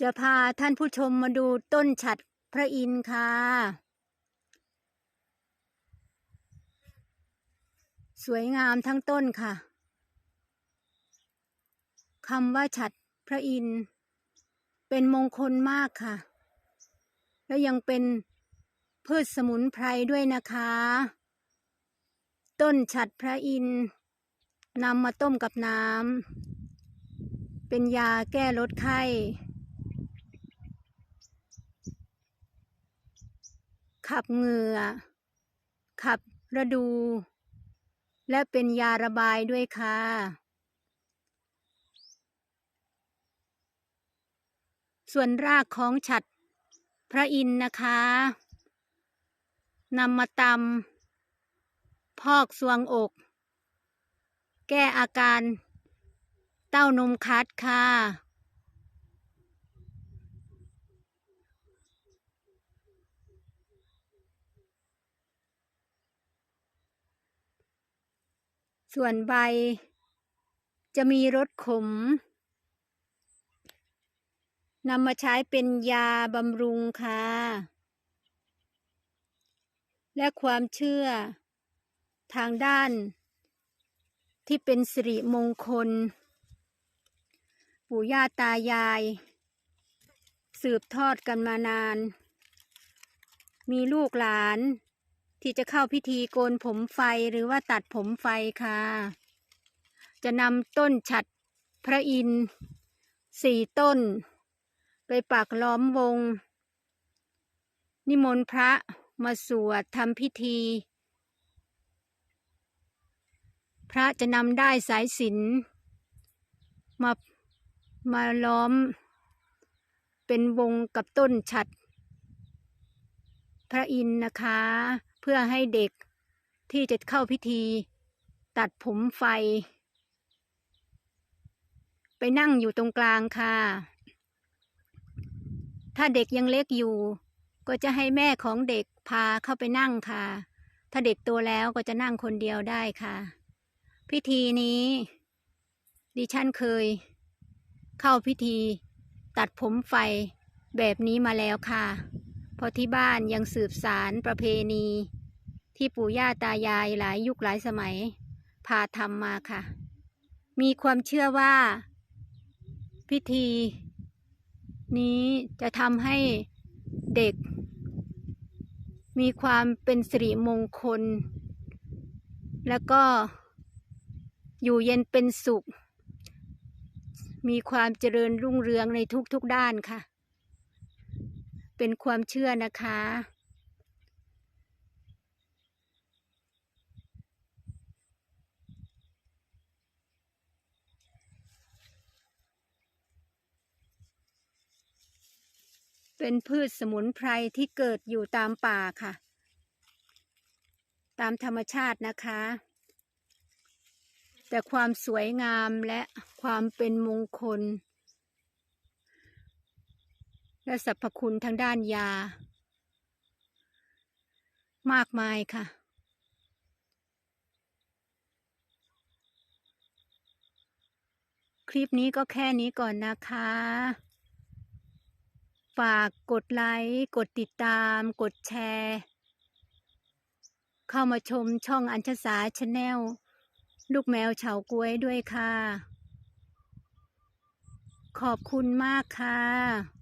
จะพาท่านผู้ชมมาดูต้นฉัดพระอินทร์ค่ะ สวยงามทั้งต้นค่ะคำว่าฉัดพระอินทร์เป็นมงคลมากค่ะ แล้วยังเป็นพืชสมุนไพรด้วยนะคะ ต้นฉัดพระอินทร์นำมาต้มกับน้ำเป็นยาแก้ลดไข้ ขับเหงื่อ ขับระดู และเป็นยาระบายด้วยค่ะส่วนรากของฉัดพระอินนะคะนำมาตำพอกสวงอก แก้อาการเต้านมคัดค่ะ ส่วนใบ จะมีรสขมนำมาใช้เป็นยาบำรุงค่ะ และความเชื่อ ทางด้าน ที่เป็นสิริมงคล ปู่ย่าตายาย สืบทอดกันมานาน มีลูกหลาน ที่จะเข้าพิธีโกนผมไฟหรือว่าตัดผมไฟค่ะ จะนำต้นฉัดพระอินทร์สี่ต้น ไปปักล้อมวง นิมนต์พระมาสวดทำพิธี พระจะนำได้สายสิญมามาล้อม เป็นวงกับต้นฉัดพระอินทร์นะคะ เพื่อให้เด็กที่จะเข้าพิธี ตัดผมไฟ ไปนั่งอยู่ตรงกลางค่ะ ถ้าเด็กยังเล็กอยู่ ก็จะให้แม่ของเด็กพาเข้าไปนั่งค่ะ ถ้าเด็กโตแล้วก็จะนั่งคนเดียวได้ค่ะ พิธีนี้ ดิฉันเคย เข้าพิธี ตัดผมไฟแบบนี้มาแล้วค่ะ เพราะที่บ้านยังสืบสารประเพณี ที่ปู่ย่าตายายหลายยุคหลายสมัย พาทำมาค่ะ มีความเชื่อว่า พิธี นี้จะทำให้เด็ก มีความเป็นสิริมงคล แล้วก็อยู่เย็นเป็นสุข มีความเจริญรุ่งเรืองในทุกๆด้านค่ะ เป็นความเชื่อนะคะ เป็นพืชสมุนไพรที่เกิดอยู่ตามป่าค่ะ ตามธรรมชาตินะคะ แต่ความสวยงามและความเป็นมงคล และสรรพคุณทางด้านยา มากมายค่ะคลิปนี้ก็แค่นี้ก่อนนะคะ ฝากกดไลค์ กดติดตาม กดแชร์ เข้ามาชมช่องอัญชสาชาแนล ลูกแมวเฉาก้วยด้วยค่ะ ขอบคุณมากค่ะ